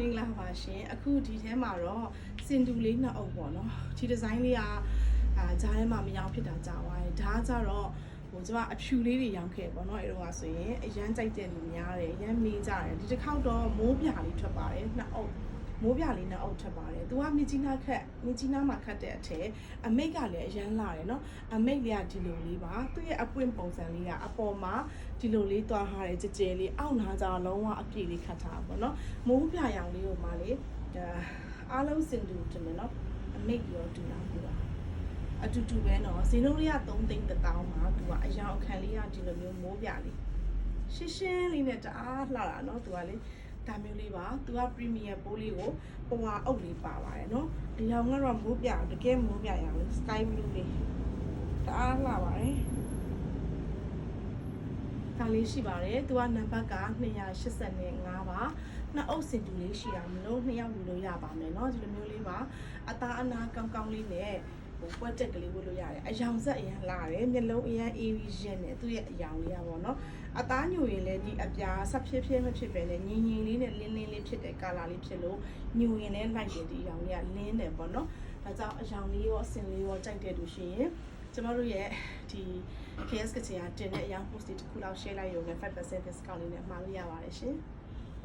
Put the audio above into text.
မင်္ဂလာပါရှင်အခုဒီထဲမှာတော့စင်တူလေးနှစ်အုပ်ပေါ့နော်ဒီဒီဇိုင်းလေးကအာဂျားထဲမှာမရောင်ဖြစ်တာကြာသွားတယ်ဒါကကြတော့ဟိုကျမအဖြူလေးတွေရောင်ခဲ့ပေါ့နော်အဲ့တော့ကဆိုရင်အရန်ကြိုက်တဲ့လူများတယ်အရန်မေးကြတယ်ဒီတစ်ခေါက်တော့မိုးပြလေးထွက်ပါတယ်နှစ်အုပ် မိုးပြလေးနှစ်အုပ်ထွက်ပါတယ်သူကမြကြီးနားခက်မြကြီးနားမှာခတ်တဲ့အထက်အမိတ်ကလည်းအရန်လာတယ်နော်အမိတ်လေးကဒီလိုလေးပါသူ့ရဲ့အပွင့်ပုံစံလေးကအပေါ်မှာဒီလိုလေးတွားထားတယ်ကြဲကြဲလေးအောက်နာကြတော့လုံးဝအပြည့်လေးခတ်ထားတာပေါ့နော်မိုးပြရောင်လေးကိုမှလေဒါအားလုံးစင်တူတယ်မယ်နော်အမိတ်ရောတူလာပြီပါအတူတူပဲနော်ဈေးနှုန်းလေးက3သိန်းတစ်တောင်းပါသူကအယောင်အခန့်လေးကဒီလိုမျိုးမိုးပြလေးရှင်းရှင်းလေးနဲ့တအားလှတာနော်သူကလေ ဒါမျိုးလေးပါသူက premier ပိုးလေးကိုပွာအုပ်လေးပါပါတယ်နော်ဒီရောင်ကတော့မိုးပြတကယ်မိုးပြရောင်လေး sky blue လေးတအားလှပါတယ်ဒါလေးရှိပါတယ်သူကနံပါတ်က285ပါနှစ်အုပ်စင်တူလေးရှိတာမလို့နှစ်ယောက်ယူလို့ရပါမယ်เนาะဒီလိုမျိုးလေးပါအသားအနာကောင်းကောင်းလေးနဲ့ ဟိုပွက်တက်ကလေးဝတ်လို့ရတယ်အယောင်ဆက်အရင်လာတယ်မျက်လုံးအရင်အေးပြီးရင်နဲ့သူ့ရဲ့အယောင်လေးอ่ะပေါ့เนาะအသားညိုရင်လည်းဒီအပြာဆက်ဖြစ်ဖြစ်မဖြစ်ပဲနဲ့ငင်ငင်လေးနဲ့လင်းလင်းလေးဖြစ်တဲ့ကာလာလေးဖြစ်လို့ညိုရင်လည်းလိုက်တယ်ဒီအယောင်လေးကလင်းတယ်ပေါ့เนาะဒါကြောင့်အယောင်လေးရောအစင်လေးရောကြိုက်တဲ့သူရှိရင်ကျမတို့ရဲ့ဒီ KS ကချင်ကတင်တဲ့အယောင် post တစ်ခုလောက် share လိုက်ရုံနဲ့5% discount လေးနဲ့မှာလို့ရပါတယ်ရှင်။